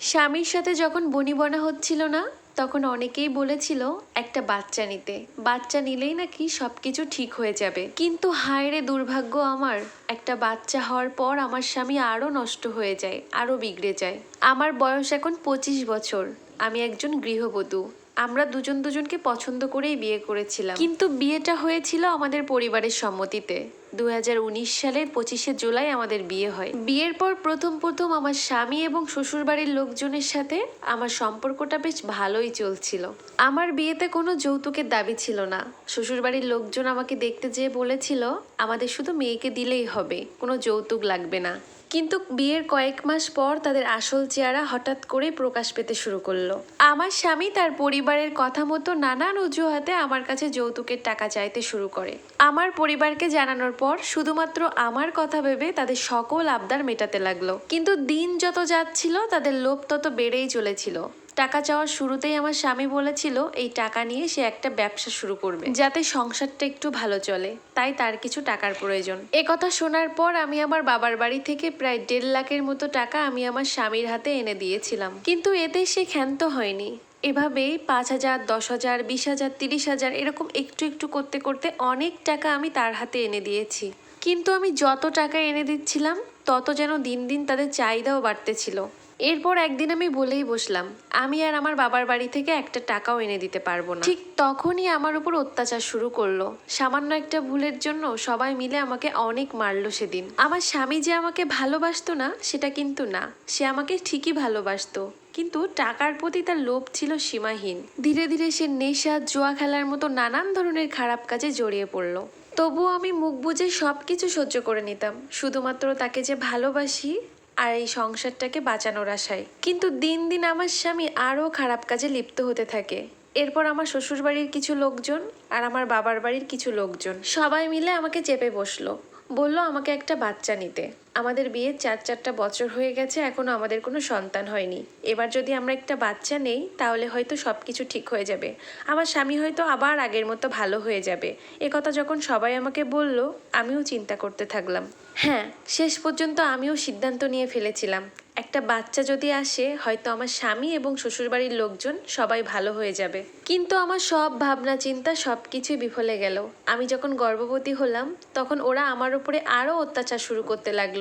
স্বামীর সাথে যখন বনিবনা হচ্ছিল না, তখন অনেকেই বলেছিল, একটা বাচ্চা নিতে। বাচ্চা নিলেই নাকি সব কিছু ঠিক হয়ে যাবে। কিন্তু হায় রে দুর্ভাগ্য আমার, একটা বাচ্চা হওয়ার পর আমার স্বামী আরও নষ্ট হয়ে যায়, আরও বিগড়ে যায়। আমার বয়স এখন পঁচিশ বছর, আমি একজন গৃহবধূ। আমরা দুজন দুজনকে পছন্দ করেই বিয়ে করেছিলাম। কিন্তু বিয়েটা হয়েছিল আমাদের পরিবারের সম্মতিতে। দুই হাজার উনিশ সালের পঁচিশে জুলাই আমাদের বিয়ে হয়। বিয়ের পর প্রথম প্রথম আমার স্বামী এবং শ্বশুরবাড়ির লোকজনের সাথে আমার সম্পর্কটা বেশ ভালোই চলছিল। আমার বিয়েতে কোনো যৌতুকের দাবি ছিল না। শ্বশুরবাড়ির লোকজন আমাকে দেখতে যেয়ে বলেছিল, আমাদের শুধু মেয়েকে দিলেই হবে, কোনো যৌতুক লাগবে না। কিন্তু বিয়ের কয়েক মাস পর তাদের আসল চেহারা হঠাৎ করে প্রকাশ পেতে শুরু করল। আমার স্বামী তার পরিবারের কথা মতো নানান অজুহাতে আমার কাছে যৌতুকের টাকা চাইতে শুরু করে। আমার পরিবারকে জানানোর পর শুধুমাত্র আমার কথা ভেবে তাদের সকল আবদার মেটাতে লাগল। কিন্তু দিন যত যাচ্ছিল, তাদের লোভ তত বেড়েই চলেছিল। টাকা চাওয়ার শুরুতেই আমার স্বামী বলেছিল, এই টাকা নিয়ে সে একটা ব্যবসা শুরু করবে, যাতে সংসারটা একটু ভালো চলে। তাই তার কিছু টাকার প্রয়োজন। এ কথা শোনার পর আমি আমার বাবার বাড়ি থেকে প্রায় দেড় লাখের মতো টাকা আমি আমার স্বামীর হাতে এনে দিয়েছিলাম। কিন্তু এতে সে ক্ষান্ত হয়নি। এভাবেই পাঁচ হাজার, দশ হাজার, বিশ হাজার, তিরিশ হাজার এরকম একটু একটু করতে করতে অনেক টাকা আমি তার হাতে এনে দিয়েছি। কিন্তু আমি যত টাকা এনে দিচ্ছিলাম, তত যেন দিন দিন তাদের চাহিদাও বাড়তেছিল। এরপর একদিন আমি বলেই বসলাম, আমি আর আমার বাবার বাড়ি থেকে একটা টাকাও এনে দিতে পারব না। ঠিক তখনই আমার উপর অত্যাচার শুরু করল। সামান্য একটা ভুলের জন্য সবাই মিলে আমাকে অনেক মারলো সেদিন। আমার স্বামী যে আমাকে ভালোবাসতো না, সেটা কিন্তু না। সে আমাকে ঠিকই ভালোবাসতো। কিন্তু টাকার প্রতি তার লোভ ছিল সীমাহীন। ধীরে ধীরে সে নেশা, জুয়া খেলার মতো নানান ধরনের খারাপ কাজে জড়িয়ে পড়ল। তবুও আমি মুখ বুজে সব কিছু সহ্য করে নিতাম। শুধুমাত্র তাকে যে ভালোবাসি আর এই সংসারটাকে বাঁচানোর আশায়। কিন্তু দিন দিন আমার স্বামী আরও খারাপ কাজে লিপ্ত হতে থাকে। এরপর আমার শ্বশুর বাড়ির কিছু লোকজন আর আমার বাবার বাড়ির কিছু লোকজন সবাই মিলে আমাকে চেপে বসল। বলল, আমাকে একটা বাচ্চা নিতে। আমাদের বিয়ে চার চারটা বছর হয়ে গেছে, এখনও আমাদের কোনো সন্তান হয়নি। এবার যদি আমরা একটা বাচ্চা নেই, তাহলে হয়তো সব কিছু ঠিক হয়ে যাবে। আমার স্বামী হয়তো আবার আগের মতো ভালো হয়ে যাবে। এ কথা যখন সবাই আমাকে বলল, আমিও চিন্তা করতে থাকলাম। হ্যাঁ শেষ পর্যন্ত আমিও সিদ্ধান্ত নিয়ে ফেলেছিলাম। একটা বাচ্চা যদি আসে, হয়তো আমার স্বামী এবং শ্বশুরবাড়ির লোকজন সবাই ভালো হয়ে যাবে। কিন্তু আমার সব ভাবনা চিন্তা সব কিছুই বিফলে গেল। আমি যখন গর্ভবতী হলাম, তখন ওরা আমার উপরে আরও অত্যাচার শুরু করতে লাগল।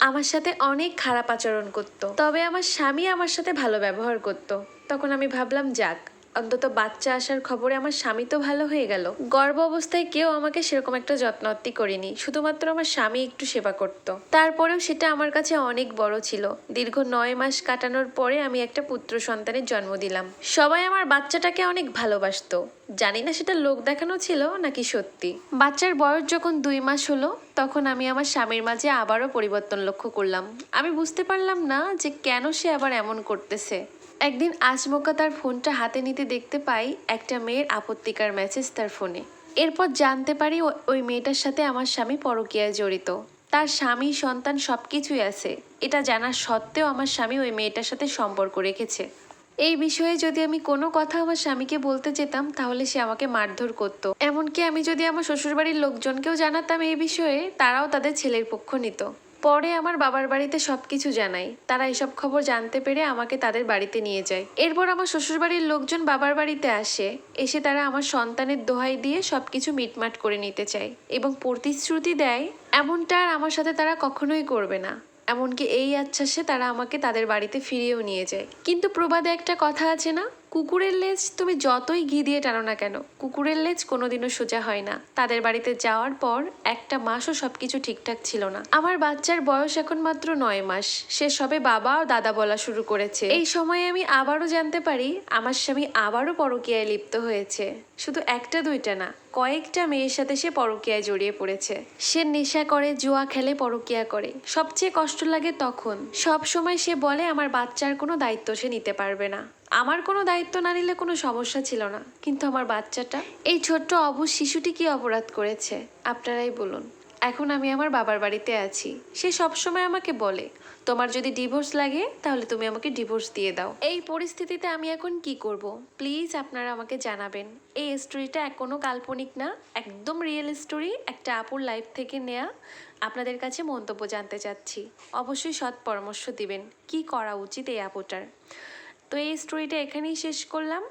আমার সাথে অনেক খারাপ আচরণ করতো। তবে আমার স্বামী আমার সাথে ভালো ব্যবহার করতো। তখন আমি ভাবলাম, যাক। অন্তত বাচ্চা আসার খবরে আমার স্বামী তো ভালো হয়ে গেল। গর্ভ অবস্থায় কেউ আমাকে সেরকম একটা যত্নত্তি করেনি, শুধুমাত্র আমার স্বামী একটু সেবা করত। তারপরেও সেটা আমার কাছে অনেক বড় ছিল। দীর্ঘ নয় মাস কাটানোর পরে আমি একটা পুত্র সন্তানের জন্ম দিলাম। সবাই আমার বাচ্চাটাকে অনেক ভালোবাসতো। জানি না সেটা লোক দেখানো ছিল নাকি সত্যি। বাচ্চার বয়স যখন দুই মাস হলো, তখন আমি আমার স্বামীর মাঝে আবারও পরিবর্তন লক্ষ্য করলাম। আমি বুঝতে পারলাম না যে কেন সে আবার এমন করতেছে। একদিন আজমকা তার ফোনটা হাতে নিতে দেখতে পাই একটা মেয়ের আপত্তিকার মেসেজ তার ফোনে। এরপর জানতে পারি ওই মেয়েটার সাথে আমার স্বামী পরকীয়ায় জড়িত। তার স্বামী, সন্তান সব কিছুই আছে। এটা জানার সত্ত্বেও আমার স্বামী ওই মেয়েটার সাথে সম্পর্ক রেখেছে। এই বিষয়ে যদি আমি কোনো কথা আমার স্বামীকে বলতে যেতাম, তাহলে সে আমাকে মারধর করত। এমনকি আমি যদি আমার শ্বশুরবাড়ির লোকজনকেও জানাতাম এই বিষয়ে, তারাও তাদের ছেলের পক্ষ নিত। পরে আমার বাবার বাড়িতে সব কিছু জানাই। তারা এসব খবর জানতে পেরে আমাকে তাদের বাড়িতে নিয়ে যায়। এরপর আমার শ্বশুরবাড়ির লোকজন বাবার বাড়িতে আসে। এসে তারা আমার সন্তানের দোহাই দিয়ে সব কিছু মিটমাট করে নিতে চায় এবং প্রতিশ্রুতি দেয়, এমনটা আর আমার সাথে তারা কখনোই করবে না। এমনকি এই আচ্ছাসে তারা আমাকে তাদের বাড়িতে ফিরিয়েও নিয়ে যায়। কিন্তু প্রবাদে একটা কথা আছে না? কুকুরের লেজ তুমি যতই ঘি দিয়ে টানো না কেন, কুকুরের লেজ কোনোদিনও সোজা হয় না। তাদের বাড়িতে যাওয়ার পর একটা মাসও সবকিছু ঠিকঠাক ছিল না। আমার বাচ্চার বয়স এখন মাত্র নয় মাস। সে সবে বাবা ও দাদা বলা শুরু করেছে। এই সময়ে আমি আবারও জানতে পারি, আমার স্বামী আবারও পরকীয়ায় লিপ্ত হয়েছে। শুধু একটা দুইটা না, কয়েকটা মেয়ের সাথে সে পরকীয়ায় জড়িয়ে পড়েছে। সে নেশা করে, জুয়া খেলে, পরকীয়া করে। সবচেয়ে কষ্ট লাগে তখন। সব সময় সে বলে, আমার বাচ্চার কোনো দায়িত্ব সে নিতে পারবে না। আমার কোনো দায়িত্ব না নিলে কোনো সমস্যা ছিল না। কিন্তু আমার বাচ্চাটা, এই ছোট্ট অবুজ শিশুটি কি অপরাধ করেছে? আপনারাই বলুন। এখন আমি আমার বাবার বাড়িতে আছি। সে সবসময় আমাকে বলে, তোমার যদি ডিভোর্স লাগে, তাহলে তুমি আমাকে ডিভোর্স দিয়ে দাও। এই পরিস্থিতিতে আমি এখন কি করব? প্লিজ আপনারা আমাকে জানাবেন। এই স্টোরিটা কোনো কাল্পনিক না, একদম রিয়েল স্টোরি একটা আপুর লাইফ থেকে নেয়া। আপনাদের কাছে মন্তব্য জানতে চাচ্ছি। অবশ্যই সৎ পরামর্শ দিবেন। কি করা উচিত এই আপুটার? তো এই স্টোরিটা এখানেই শেষ করলাম।